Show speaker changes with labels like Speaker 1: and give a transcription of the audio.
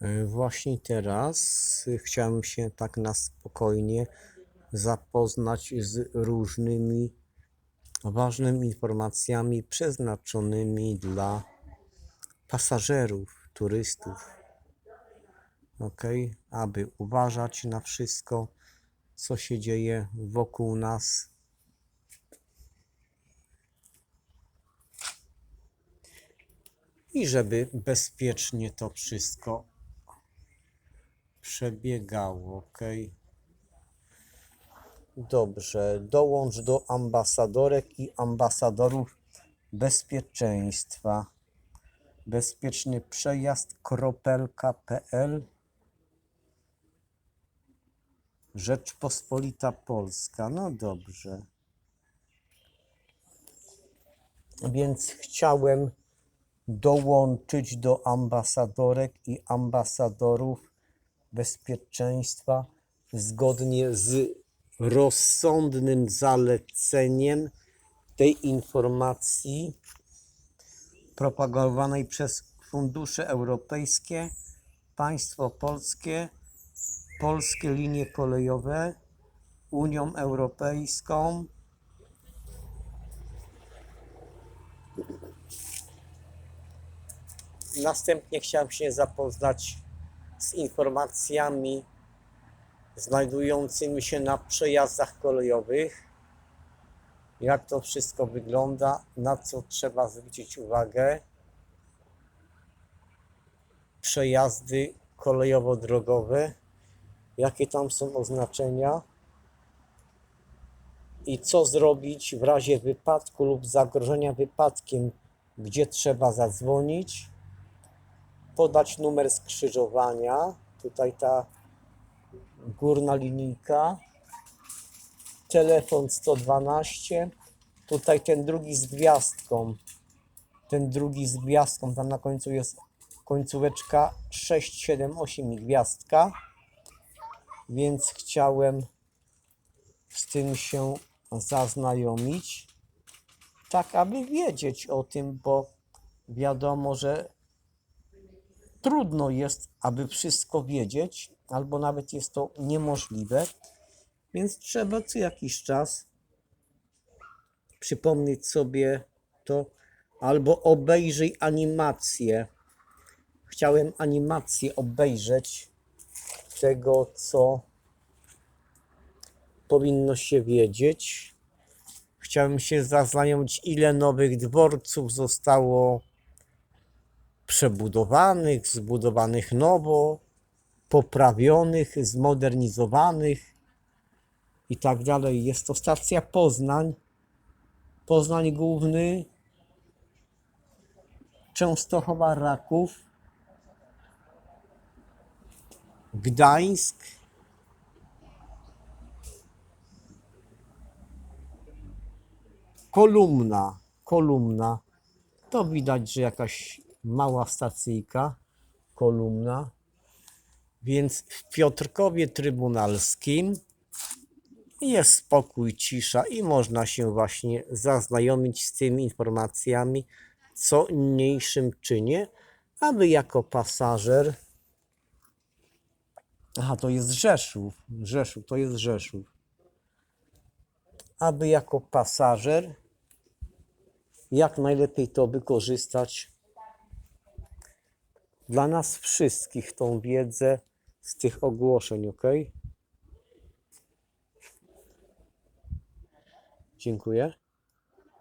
Speaker 1: E, Właśnie teraz y, chciałem się tak na spokojnie zapoznać z różnymi ważnymi informacjami przeznaczonymi dla pasażerów, turystów. Ok, aby uważać na wszystko, co się dzieje wokół nas. I żeby bezpiecznie to wszystko przebiegało, ok? Dobrze, dołącz do ambasadorek i ambasadorów bezpieczeństwa. Bezpieczny przejazd.pl Rzeczpospolita Polska. No dobrze. Więc chciałem dołączyć do ambasadorek i ambasadorów bezpieczeństwa zgodnie z rozsądnym zaleceniem tej informacji propagowanej przez fundusze europejskie, państwo polskie, polskie linie kolejowe, Unią Europejską, Następnie chciałem się zapoznać z informacjami znajdującymi się na przejazdach kolejowych, jak to wszystko wygląda, na co trzeba zwrócić uwagę. Przejazdy kolejowo-drogowe, jakie tam są oznaczenia? I co zrobić w razie wypadku lub zagrożenia wypadkiem, gdzie trzeba zadzwonić podać numer skrzyżowania. Tutaj ta górna linijka. Telefon 112. Tutaj ten drugi z gwiazdką. Ten drugi z gwiazdką. Tam na końcu jest końcóweczka 678 i gwiazdka. Więc chciałem z tym się zaznajomić. Tak, aby wiedzieć o tym, bo wiadomo, że trudno jest, aby wszystko wiedzieć, albo nawet jest to niemożliwe, więc trzeba co jakiś czas przypomnieć sobie to, albo obejrzyj animację. Chciałem animację obejrzeć tego, co powinno się wiedzieć. Chciałem się zaznajomić, ile nowych dworców zostało przebudowanych, zbudowanych nowo, poprawionych, zmodernizowanych i tak dalej. Jest to stacja Poznań, Poznań Główny, Częstochowa Raków, Gdańsk, Kolumna, Kolumna. To widać, że jakaś mała stacyjka, kolumna. Więc w Piotrkowie Trybunalskim jest spokój, cisza i można się właśnie zaznajomić z tymi informacjami, co niniejszym czynię, aby jako pasażer. Aha, to jest Rzeszów. Rzeszów, to jest Rzeszów. Aby jako pasażer jak najlepiej to wykorzystać dla nas wszystkich tą wiedzę z tych ogłoszeń, ok? Dziękuję.